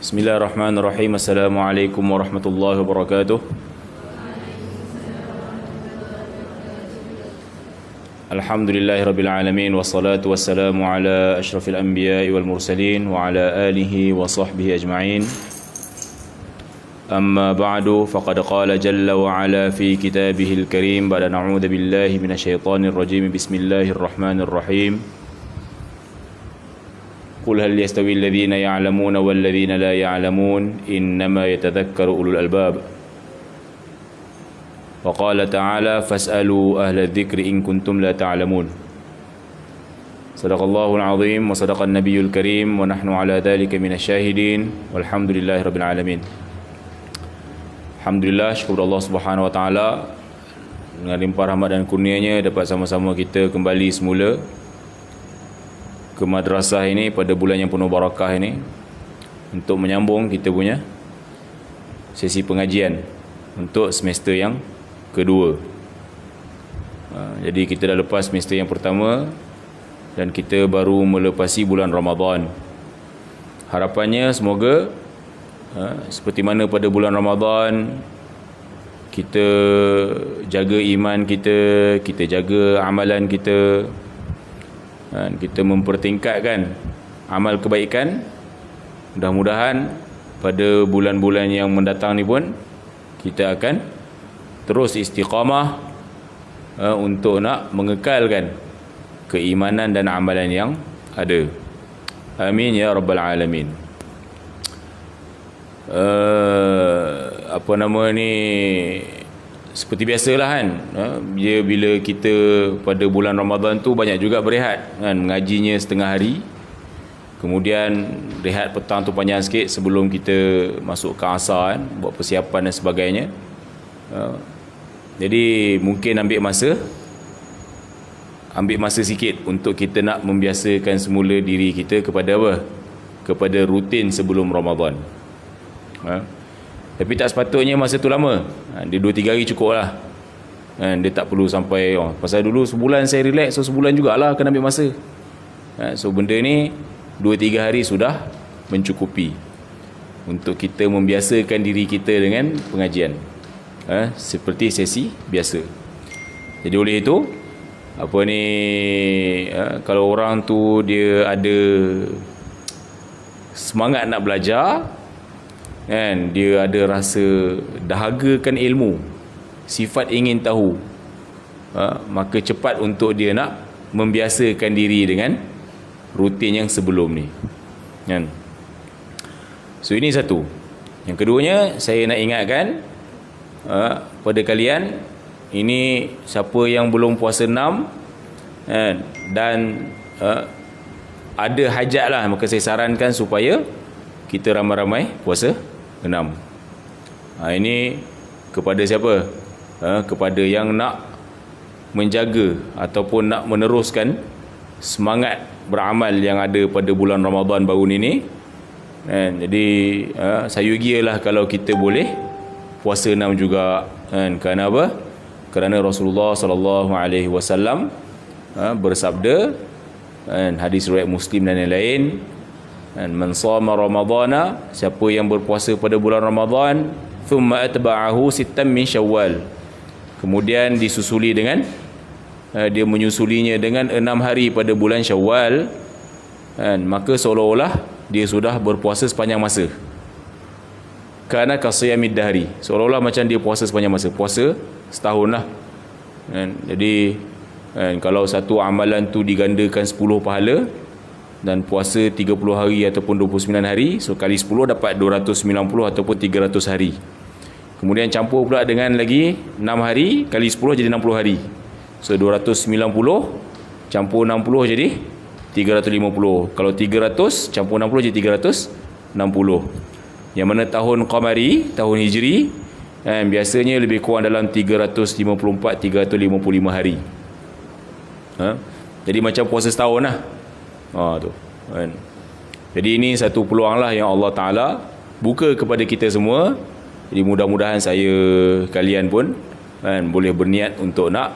بسم الله الرحمن الرحيم السلام عليكم ورحمة الله وبركاته الحمد لله رب العالمين والصلاة والسلام على أشرف الأنبياء والمرسلين وعلى آله وصحبه أجمعين أما بعد فقد قال جل وعلا في كتابه الكريم بعد نعوذ بالله من الشيطان الرجيم بسم الله الرحمن الرحيم قل هل يستوي الذين يعلمون والذين لا يعلمون إنما يتذكر أولو الألباب وقال تعالى فاسألوا أهل الذكر إن كنتم لا تعلمون صدق الله العظيم وصدق النبي الكريم ونحن على ذلك من الشاهدين والحمد لله رب العالمين Alhamdulillah syukur Allah Subhanahu Wa Taala dengan limpah rahmat dan kurnianya dapat sama-sama kita kembali semula ke madrasah ini pada bulan yang penuh barakah ini untuk menyambung kita punya sesi pengajian untuk semester yang kedua. Ha, jadi kita dah lepas semester yang pertama dan kita baru melepasi bulan Ramadan. Harapannya semoga ha, seperti mana pada bulan Ramadan kita jaga iman kita, kita jaga amalan kita kita mempertingkatkan amal kebaikan. Mudah-mudahan pada bulan-bulan yang mendatang ni pun kita akan terus istiqamah uh, untuk nak mengekalkan keimanan dan amalan yang ada. Amin ya rabbal alamin. Uh, apa nama ni seperti biasalah kan dia bila kita pada bulan Ramadan tu banyak juga berehat kan. Mengajinya setengah hari. Kemudian rehat petang tu panjang sikit sebelum kita masuk ke asar kan buat persiapan dan sebagainya. Jadi mungkin ambil masa ambil masa sikit untuk kita nak membiasakan semula diri kita kepada apa? Kepada rutin sebelum Ramadan. Ha? Tapi tak sepatutnya masa tu lama. Ha, dia 2 3 hari cukup lah. Ha, dia tak perlu sampai oh, pasal dulu sebulan saya relax so sebulan jugalah kena ambil masa. Ha, so benda ni 2 3 hari sudah mencukupi untuk kita membiasakan diri kita dengan pengajian. Seperti sesi biasa. Jadi oleh itu apa ni kalau orang tu dia ada semangat nak belajar kan dia ada rasa dahagakan ilmu sifat ingin tahu. Ha, maka cepat untuk dia nak membiasakan diri dengan rutin yang sebelum ni. Kan? So ini satu. Yang keduanya saya nak ingatkan ha, pada kalian ini siapa yang belum puasa enam kan, dan ha, ada hajat lah. Maka saya sarankan supaya kita ramai-ramai puasa enam. Ha, ini kepada siapa? Ha, kepada yang nak menjaga ataupun nak meneruskan semangat beramal yang ada pada bulan Ramadan baru ini kan jadi ha, saya gialah kalau kita boleh puasa enam juga. Kan kerana apa? Kerana Rasulullah sallallahu alaihi wasallam ha, bersabda kan hadis riwayat Muslim dan lain-lain dan man sama ramadana siapa yang berpuasa pada bulan Ramadan thumma atba'ahu sittan min syawal. Kemudian disusuli dengan uh, dia menyusulinya dengan enam hari pada bulan syawal. Dan maka seolah-olah dia sudah berpuasa sepanjang masa. Kerana kasiyamid dahri. Seolah-olah macam dia puasa sepanjang masa. Puasa setahun lah. Dan jadi dan kalau satu amalan tu digandakan 10 pahala dan puasa 30 hari ataupun 29 hari so kali 10 dapat 290 ataupun 300 hari. Kemudian campur pula dengan lagi 6 hari kali 10 jadi 60 hari. So 290 campur 60 jadi 350 kalau 300 campur 60 jadi 360 yang mana tahun Qamari tahun Hijri kan, biasanya lebih kurang dalam 354 355 hari. Ha? jadi macam puasa setahun lah Ha tu. Kan. Jadi ini satu peluang lah yang Allah Taala buka kepada kita semua. Jadi mudah-mudahan saya kalian pun kan boleh berniat untuk nak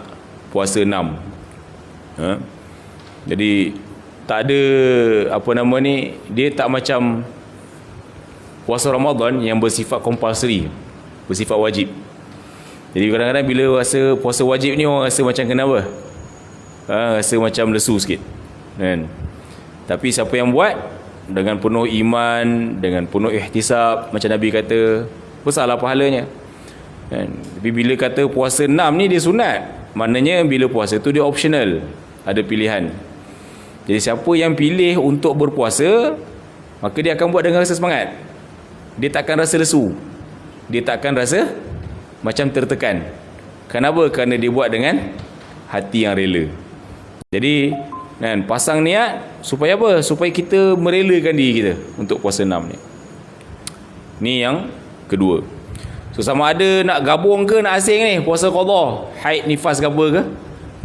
puasa enam. Ha? Jadi tak ada apa nama ni dia tak macam puasa Ramadan yang bersifat compulsory bersifat wajib jadi kadang-kadang bila rasa puasa wajib ni orang rasa macam kenapa ha, rasa macam lesu sikit kan tapi siapa yang buat? Dengan penuh iman dengan penuh ihtisab macam Nabi kata besarlah pahalanya. Kan? Tapi bila kata puasa 6 ni dia sunat maknanya bila puasa tu dia optional ada pilihan. Jadi siapa yang pilih untuk berpuasa maka dia akan buat dengan rasa semangat. Dia takkan rasa lesu. Dia takkan rasa macam tertekan. Kenapa? kerana dia buat dengan hati yang rela. Jadi kan, pasang niat supaya apa? supaya kita merelakan diri kita untuk puasa enam ni. Ni yang kedua. So sama ada nak gabung ke nak asing ni? Puasa qadha. Haid nifas ke apa ke?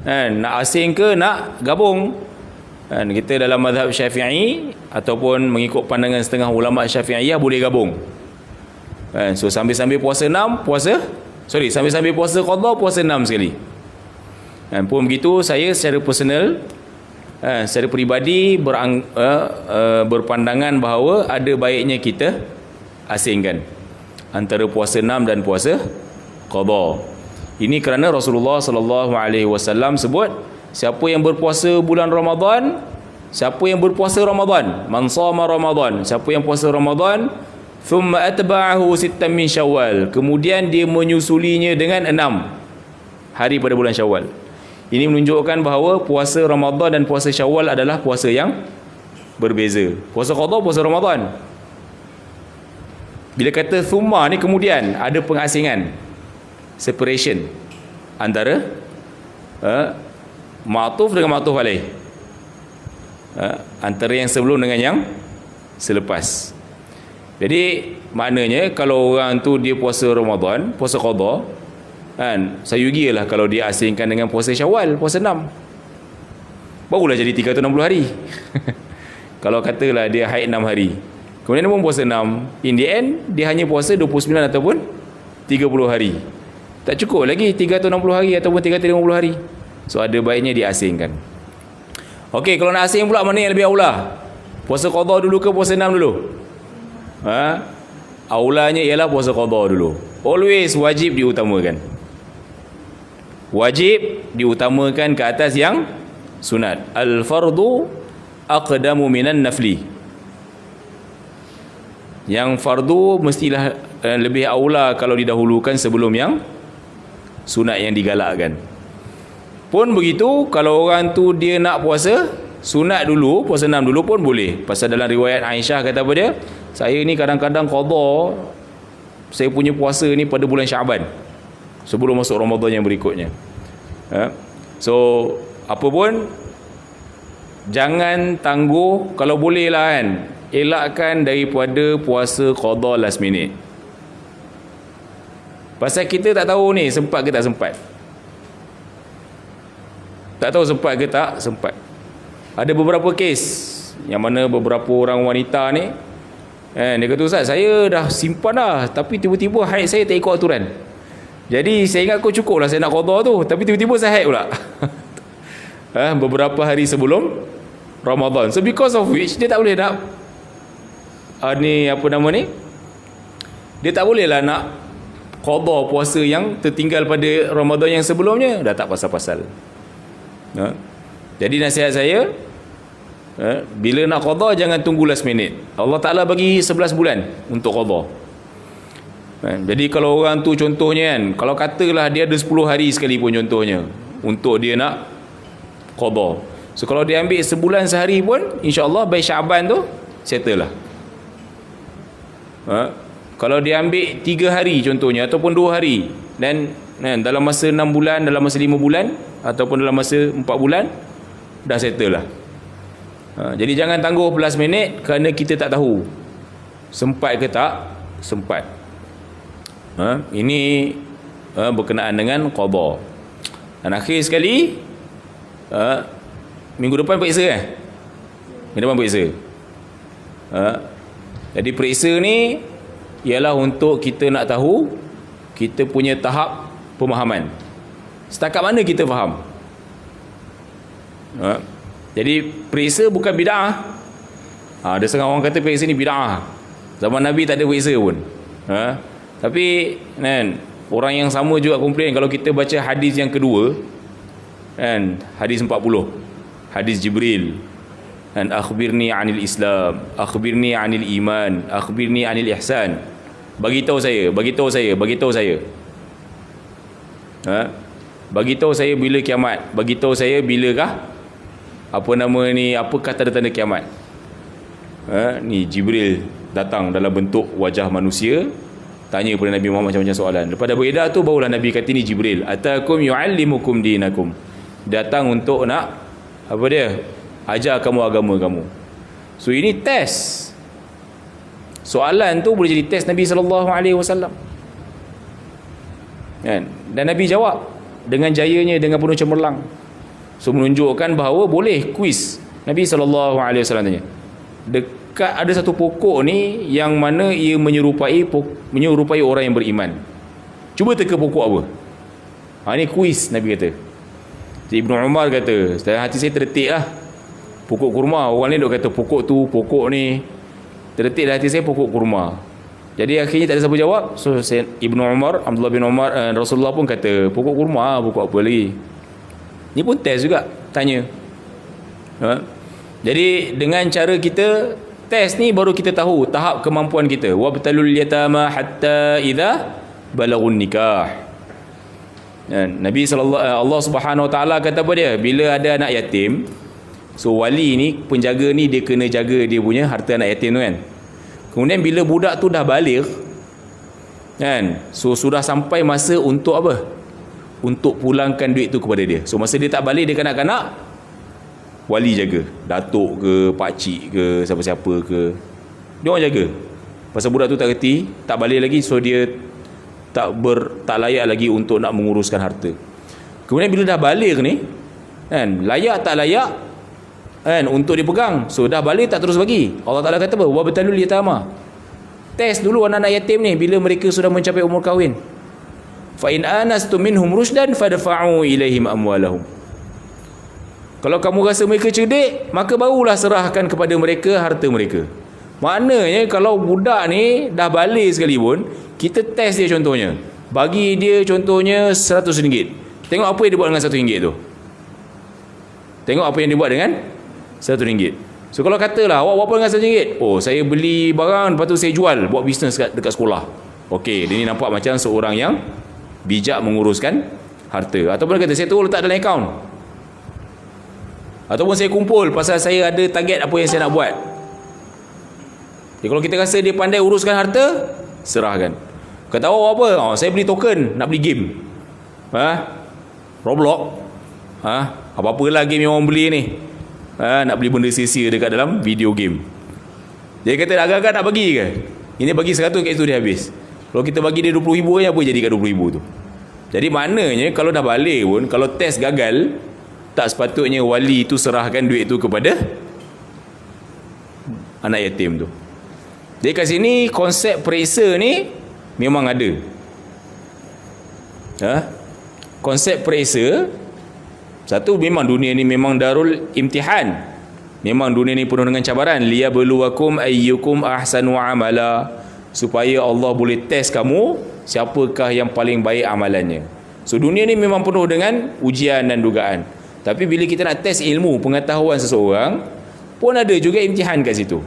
Kan, nak asing ke nak gabung? Kan, kita dalam mazhab syafi'i ataupun mengikut pandangan setengah ulama syafi'iyah boleh gabung. Kan, so sambil-sambil puasa enam puasa sorry sambil-sambil puasa qadha puasa enam sekali. Kan, pun begitu saya secara personal eh, secara peribadi berang, uh, uh, berpandangan bahawa ada baiknya kita asingkan antara puasa enam dan puasa qada. Ini kerana Rasulullah sallallahu alaihi wasallam sebut siapa yang berpuasa bulan Ramadan, siapa yang berpuasa Ramadan, man sama Ramadan, siapa yang puasa Ramadan, thumma atba'ahu sittan min Syawal, kemudian dia menyusulinya dengan enam hari pada bulan Syawal. Ini menunjukkan bahawa puasa Ramadan dan puasa Syawal adalah puasa yang berbeza. Puasa Qadha puasa Ramadan. Bila kata thumma ni kemudian ada pengasingan. Separation antara uh, ma'tuf dengan ma'tuf alaih. Uh, antara yang sebelum dengan yang selepas. Jadi maknanya kalau orang tu dia puasa Ramadan, puasa Qadha, kan? Sayugilah kalau dia asingkan dengan puasa syawal puasa 6 barulah jadi 360 hari. Kalau katalah dia haid 6 hari. Kemudian dia pun puasa 6 in the end dia hanya puasa 29 ataupun 30 hari. Tak cukup lagi 360 hari ataupun 350 hari. So ada baiknya dia asingkan. Ok kalau nak asing pula mana yang lebih aula? Puasa qadha dulu ke puasa 6 dulu? Ha? aulanya ialah puasa qadha dulu. Always wajib diutamakan wajib diutamakan ke atas yang sunat. Al fardu aqdamu minan nafli. Yang fardu mestilah uh, lebih aula kalau didahulukan sebelum yang sunat yang digalakkan. Pun begitu kalau orang tu dia nak puasa sunat dulu puasa enam dulu pun boleh. Pasal dalam riwayat Aisyah kata apa dia? Saya ni kadang-kadang qada saya punya puasa ni pada bulan Syaban sebelum masuk Ramadan yang berikutnya. Ha? So, apa pun jangan tangguh kalau boleh lah kan. Elakkan daripada puasa qada last minute. Pasal kita tak tahu ni sempat ke tak sempat. Tak tahu sempat ke tak sempat. Ada beberapa kes yang mana beberapa orang wanita ni eh, dia kata Ustaz saya dah simpan dah tapi tiba-tiba haid saya tak ikut aturan jadi saya ingat kau cukup lah saya nak qada tu. Tapi tiba-tiba saya haid pula. Eh, Beberapa hari sebelum Ramadan. So because of which Dia tak boleh nak uh, Ni apa nama ni? Dia tak boleh lah nak Qada puasa yang tertinggal pada Ramadan yang sebelumnya. Dah tak pasal-pasal. Uh, Jadi nasihat saya uh, Bila nak qada Jangan tunggu last minute. Allah Ta'ala bagi 11 bulan Untuk qada Kan? Jadi kalau orang tu contohnya kan, kalau katalah dia ada 10 hari sekali pun contohnya untuk dia nak qada. So kalau dia ambil sebulan sehari pun insya-Allah by Syaban tu settle lah. Ha? Kalau dia ambil 3 hari contohnya ataupun 2 hari dan kan, dalam masa 6 bulan, dalam masa 5 bulan ataupun dalam masa 4 bulan dah settle lah. Ha, jadi jangan tangguh plus minit kerana kita tak tahu sempat ke tak sempat ha? ini ha, berkenaan dengan qada dan akhir sekali ha, minggu depan periksa kan minggu depan periksa ha? jadi periksa ni ialah untuk kita nak tahu kita punya tahap pemahaman setakat mana kita faham ha? Jadi periksa bukan bid'ah. Ha, ada setengah orang kata periksa ni bid'ah. Zaman Nabi tak ada periksa pun. Ha? Tapi kan orang yang sama juga komplain kalau kita baca hadis yang kedua kan hadis 40 hadis Jibril dan akhbirni anil Islam akhbirni anil iman akhbirni anil ihsan. Bagi tahu saya bagi tahu saya bagi tahu saya. Ha? Bagi tahu saya bila kiamat bagi tahu saya bilakah? Apa nama ni apakah tanda-tanda kiamat? Ha, ni Jibril datang dalam bentuk wajah manusia tanya kepada Nabi Muhammad macam-macam soalan. Lepas dah beredar tu barulah Nabi kata ni Jibril atakum yu'allimukum dinakum. Datang untuk nak apa dia ajar kamu agama kamu. So ini test. Soalan tu boleh jadi test Nabi SAW kan? Dan Nabi jawab dengan jayanya dengan penuh cemerlang. So menunjukkan bahawa boleh kuis Nabi SAW tanya Dekat ada satu pokok ni Yang mana ia menyerupai Menyerupai orang yang beriman. Cuba teka pokok apa? Ha, Ini kuis Nabi kata. Ibn Umar kata Dalam hati saya terdetik lah Pokok kurma. Orang ni duk kata pokok tu Pokok ni. Terdetik dalam hati saya pokok kurma. Jadi akhirnya tak ada siapa jawab. So Ibn Umar Abdullah bin Umar uh, Rasulullah pun kata Pokok kurma Pokok apa lagi? Ni pun test juga tanya. Ha? Jadi dengan cara kita test ni baru kita tahu tahap kemampuan kita. Wa batalul yatama hatta idza balagun nikah. Dan Nabi sallallahu eh, Allah Subhanahu Wa Taala kata apa dia? Bila ada anak yatim, so wali ni penjaga ni dia kena jaga dia punya harta anak yatim tu kan. Kemudian bila budak tu dah balik kan? So sudah sampai masa untuk apa? untuk pulangkan duit tu kepada dia. So masa dia tak balik dia kanak-kanak wali jaga. Datuk ke, pak cik ke, siapa-siapa ke. Dia orang jaga. Pasal budak tu tak reti, tak balik lagi so dia tak ber tak layak lagi untuk nak menguruskan harta. Kemudian bila dah balik ni, kan, layak tak layak kan untuk dipegang. So dah balik tak terus bagi. Allah Taala kata apa? Wa batalul yatama. Test dulu anak-anak yatim ni bila mereka sudah mencapai umur kahwin fa in anastu minhum rushdan fadfa'u ilaihim amwalahum kalau kamu rasa mereka cerdik maka barulah serahkan kepada mereka harta mereka. Maknanya kalau budak ni dah balik sekali pun kita test dia contohnya. Bagi dia contohnya 100 ringgit. Tengok apa yang dia buat dengan 100 ringgit tu. Tengok apa yang dia buat dengan 100 ringgit. So kalau katalah awak buat apa dengan 100 ringgit? Oh saya beli barang lepas tu saya jual buat bisnes dekat sekolah. Okey, dia ni nampak macam seorang yang bijak menguruskan harta. Ataupun kata saya tu letak dalam akaun ataupun saya kumpul pasal saya ada target apa yang saya nak buat. Jadi kalau kita rasa dia pandai uruskan harta serahkan. Kata awak apa? Oh, saya beli token nak beli game. Ha? Roblox. Ha? apa-apalah game yang orang beli ni. Ha? nak beli benda sia-sia dekat dalam video game. Dia kata agak-agak nak bagi ke? Ini bagi 100 kat situ dia habis. Kalau kita bagi dia 20 ribu apa jadi kat 20 ribu tu? Jadi maknanya kalau dah balik pun kalau test gagal tak sepatutnya wali itu serahkan duit tu kepada anak yatim tu. Jadi kat sini konsep periksa ni memang ada. Ha? Konsep periksa satu memang dunia ni memang darul imtihan. Memang dunia ni penuh dengan cabaran. Liyabluwakum ayyukum ahsanu amala supaya Allah boleh test kamu siapakah yang paling baik amalannya so dunia ni memang penuh dengan ujian dan dugaan tapi bila kita nak test ilmu pengetahuan seseorang pun ada juga imtihan kat situ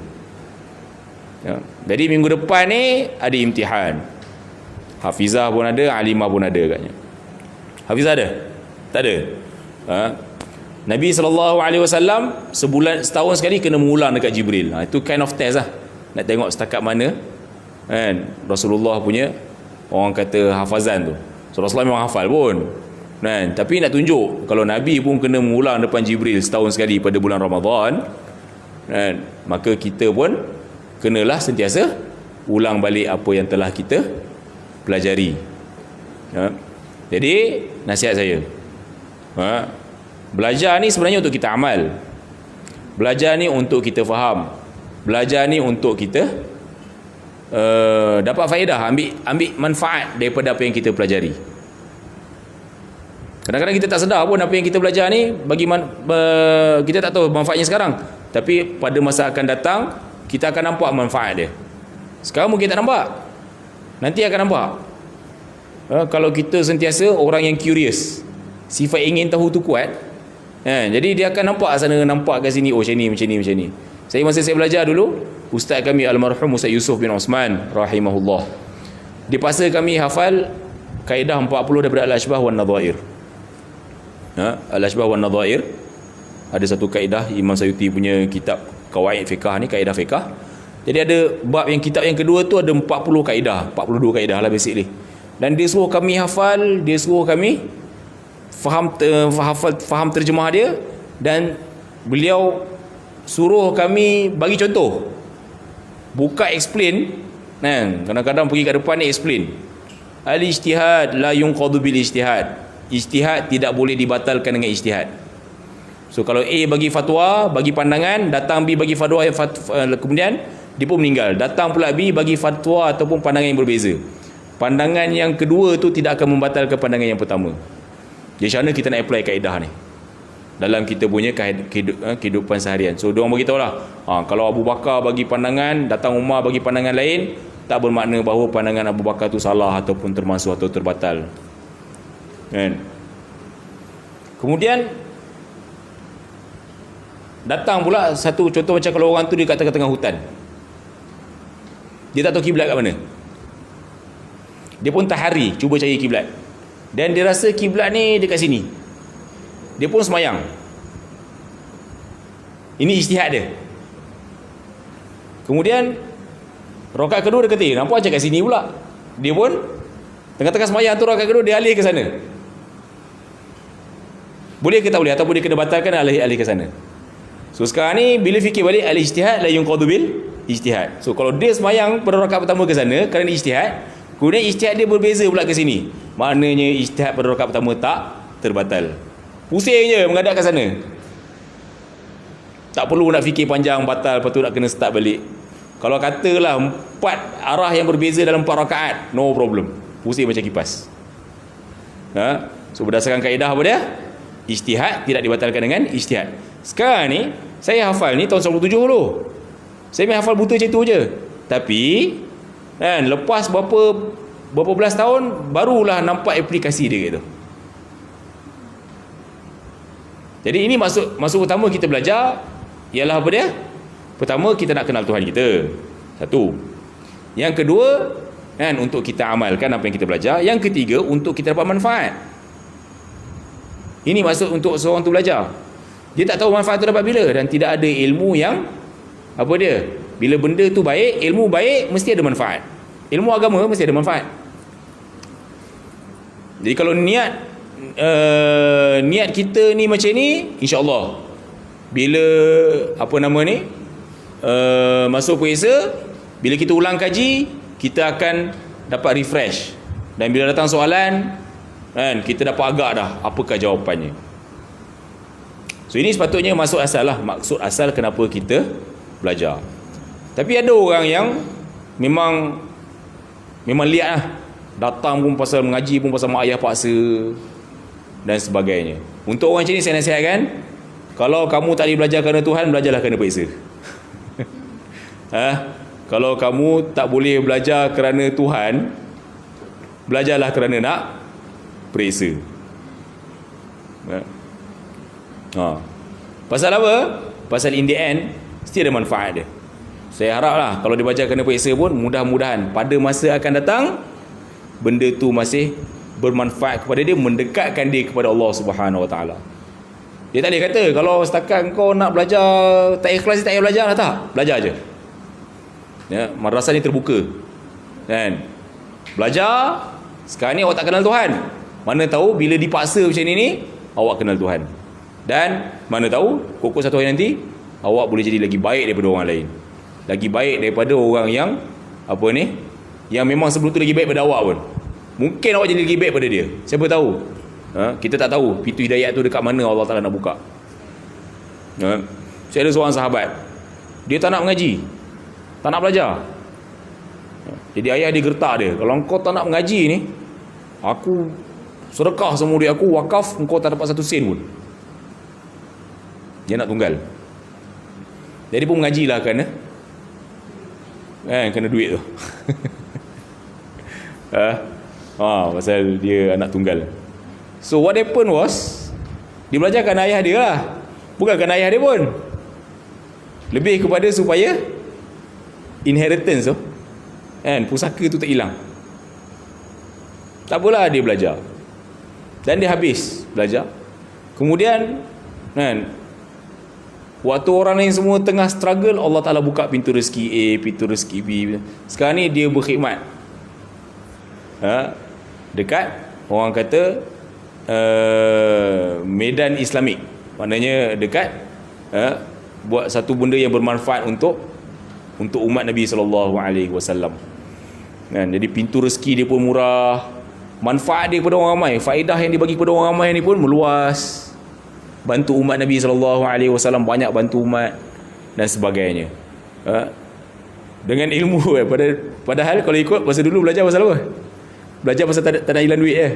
ya. jadi minggu depan ni ada imtihan hafizah pun ada alimah pun ada katnya hafizah ada? tak ada? Ha? Nabi SAW sebulan setahun sekali kena mengulang dekat Jibril ha, itu kind of test lah nak tengok setakat mana kan Rasulullah punya orang kata hafazan tu so Rasulullah memang hafal pun kan? Tapi nak tunjuk kalau Nabi pun kena mengulang depan Jibril setahun sekali pada bulan Ramadan kan? Maka kita pun kenalah sentiasa ulang balik apa yang telah kita pelajari. Ha? jadi nasihat saya. Ha? belajar ni sebenarnya untuk kita amal. Belajar ni untuk kita faham. Belajar ni untuk kita uh, dapat faedah ambil ambil manfaat daripada apa yang kita pelajari Kadang-kadang kita tak sedar pun apa yang kita belajar ni bagi man, uh, kita tak tahu manfaatnya sekarang. Tapi pada masa akan datang kita akan nampak manfaat dia. Sekarang mungkin tak nampak. Nanti akan nampak. Uh, kalau kita sentiasa orang yang curious, sifat ingin tahu tu kuat, uh, jadi dia akan nampak sana nampak kat sini oh macam ni macam ni macam ni. Saya masa saya belajar dulu, ustaz kami almarhum Ustaz Yusuf bin Osman rahimahullah. Dipaksa kami hafal kaedah 40 daripada al-ashbah wan nadhair ha? Al-Ashbah wa Nadhair ada satu kaedah Imam Sayuti punya kitab Kawaid Fiqah ni kaedah fiqah. Jadi ada bab yang kitab yang kedua tu ada 40 kaedah 42 kaedah lah basically. Dan dia suruh kami hafal dia suruh kami faham hafal faham terjemah dia. Dan beliau suruh kami bagi contoh. Buka explain. Kan? Kadang-kadang pergi kat depan ni explain. Al-ijtihad la yunqadu bil ijtihad ijtihad tidak boleh dibatalkan dengan ijtihad. So kalau A bagi fatwa bagi pandangan datang B bagi fatwa eh, kemudian dia pun meninggal. Datang pula B bagi fatwa ataupun pandangan yang berbeza. Pandangan yang kedua tu tidak akan membatalkan pandangan yang pertama. Jadi mana kita nak apply kaedah ni. Dalam kita punya eh, kehidupan seharian. So diorang beritahu lah ha, kalau Abu Bakar bagi pandangan datang Umar bagi pandangan lain tak bermakna bahawa pandangan Abu Bakar tu salah ataupun termasuk atau terbatal kan? Kemudian datang pula satu contoh macam kalau orang tu dia kat tengah-tengah hutan. Dia tak tahu kiblat kat mana. Dia pun tahari cuba cari kiblat. Dan dia rasa kiblat ni dekat sini. Dia pun semayang. Ini ijtihad dia. Kemudian rokat kedua dia kata nampak macam kat sini pula. Dia pun tengah-tengah semayang tu rokat kedua dia alih ke sana boleh ke tak boleh ataupun dia kena batalkan alih alih ke sana. So sekarang ni bila fikir balik al ijtihad la yunqadu bil ijtihad. So kalau dia semayang pada rakaat pertama ke sana kerana ijtihad, kemudian ijtihad dia berbeza pula ke sini. Maknanya ijtihad pada rakaat pertama tak terbatal. Pusing je menghadap ke sana. Tak perlu nak fikir panjang batal lepas tu nak kena start balik. Kalau katalah empat arah yang berbeza dalam empat rakaat, no problem. Pusing macam kipas. Ha? So berdasarkan kaedah apa dia? Ijtihad tidak dibatalkan dengan ijtihad. Sekarang ni saya hafal ni tahun 97 dulu. Saya main hafal buta macam tu je. Tapi kan lepas berapa berapa belas tahun barulah nampak aplikasi dia gitu. Jadi ini masuk masuk utama kita belajar ialah apa dia? Pertama kita nak kenal Tuhan kita. Satu. Yang kedua kan untuk kita amalkan apa yang kita belajar. Yang ketiga untuk kita dapat manfaat. Ini maksud untuk seorang tu belajar. Dia tak tahu manfaat tu dapat bila dan tidak ada ilmu yang apa dia? Bila benda tu baik, ilmu baik mesti ada manfaat. Ilmu agama mesti ada manfaat. Jadi kalau niat uh, niat kita ni macam ni, insya-Allah bila apa nama ni? Uh, masuk puasa, bila kita ulang kaji, kita akan dapat refresh. Dan bila datang soalan, kan? Kita dapat agak dah. Apakah jawapannya? So ini sepatutnya masuk asal lah. Maksud asal kenapa kita belajar. Tapi ada orang yang memang memang lihat lah. Datang pun pasal mengaji pun pasal mak ayah paksa dan sebagainya. Untuk orang macam ni saya nasihatkan kalau kamu tak boleh belajar kerana Tuhan belajarlah kerana paksa ha? kalau kamu tak boleh belajar kerana Tuhan belajarlah kerana nak periksa ha. ha. pasal apa? pasal in the end mesti ada manfaat dia saya harap lah kalau dia baca kena periksa pun mudah-mudahan pada masa akan datang benda tu masih bermanfaat kepada dia mendekatkan dia kepada Allah Subhanahu Wa Taala. Dia tak boleh kata kalau setakat kau nak belajar tak ikhlas tak payah belajar lah tak. Belajar aje. Ya, madrasah ni terbuka. Kan? Belajar sekarang ni awak tak kenal Tuhan. Mana tahu bila dipaksa macam ni ni awak kenal Tuhan. Dan mana tahu pokok satu hari nanti awak boleh jadi lagi baik daripada orang lain. Lagi baik daripada orang yang apa ni? Yang memang sebelum tu lagi baik daripada awak pun. Mungkin awak jadi lagi baik daripada dia. Siapa tahu? Ha? kita tak tahu pintu hidayah tu dekat mana Allah Taala nak buka. Ha? Saya ada seorang sahabat. Dia tak nak mengaji. Tak nak belajar. Jadi ayah dia gertak dia. Kalau kau tak nak mengaji ni, aku sedekah semua duit aku wakaf engkau tak dapat satu sen pun. Dia nak tunggal. Jadi pun mengajilah kan eh? kan kena duit tu. Ha? ha, pasal dia anak tunggal. So what happened was dia belajarkan ayah dia lah. Bukankan ayah dia pun. Lebih kepada supaya inheritance tu kan pusaka tu tak hilang. Tak apalah dia belajar dan dia habis belajar. Kemudian kan waktu orang lain semua tengah struggle Allah Ta'ala buka pintu rezeki A pintu rezeki B. Sekarang ni dia berkhidmat. Ha? dekat orang kata uh, medan islamik. Maknanya dekat uh, buat satu benda yang bermanfaat untuk untuk umat Nabi sallallahu alaihi wasallam. Kan jadi pintu rezeki dia pun murah, manfaat dia kepada orang ramai, faedah yang dibagi kepada orang ramai ni pun meluas. Bantu umat Nabi sallallahu alaihi wasallam banyak bantu umat dan sebagainya. Ha? Dengan ilmu eh pada padahal kalau ikut masa dulu belajar pasal apa? Belajar pasal tak ada, hilang duit eh.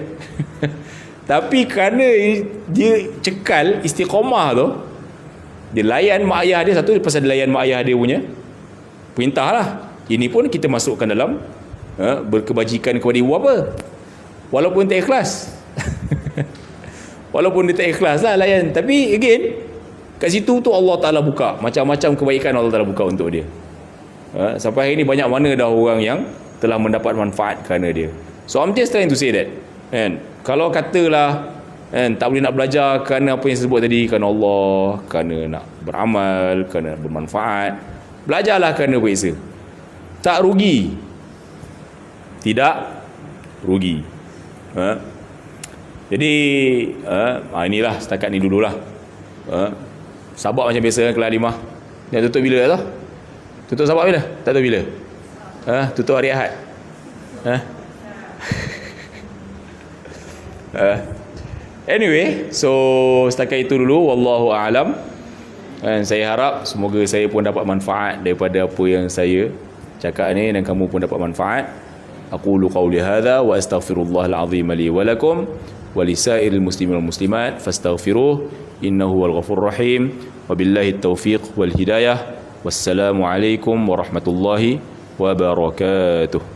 Tapi kerana dia cekal istiqamah tu, dia layan mak ayah dia satu pasal dia layan mak ayah dia punya perintah lah ini pun kita masukkan dalam ha, berkebajikan kepada ibu apa walaupun tak ikhlas. Walaupun dia tak ikhlas lah layan. Tapi again kat situ tu Allah Ta'ala buka. Macam-macam kebaikan Allah Ta'ala buka untuk dia. Ha, sampai hari ni banyak mana dah orang yang telah mendapat manfaat kerana dia. So I'm just trying to say that kan kalau katalah kan tak boleh nak belajar kerana apa yang sebut tadi kerana Allah kerana nak beramal kerana bermanfaat belajarlah kerana berbeza tak rugi. Tidak rugi ha? jadi ha? inilah setakat ni dululah ha? sabak macam biasa kan kelas lima yang tutup bila tak tutup sabak bila tak tahu bila ha? tutup hari Ahad ha? ha? Anyway, so setakat itu dulu wallahu aalam. Dan saya harap semoga saya pun dapat manfaat daripada apa yang saya cakap ni dan kamu pun dapat manfaat. أقول قولي هذا وأستغفر الله العظيم لي ولكم ولسائر المسلمين والمسلمات فاستغفروه إنه هو الغفور الرحيم وبالله التوفيق والهداية والسلام عليكم ورحمة الله وبركاته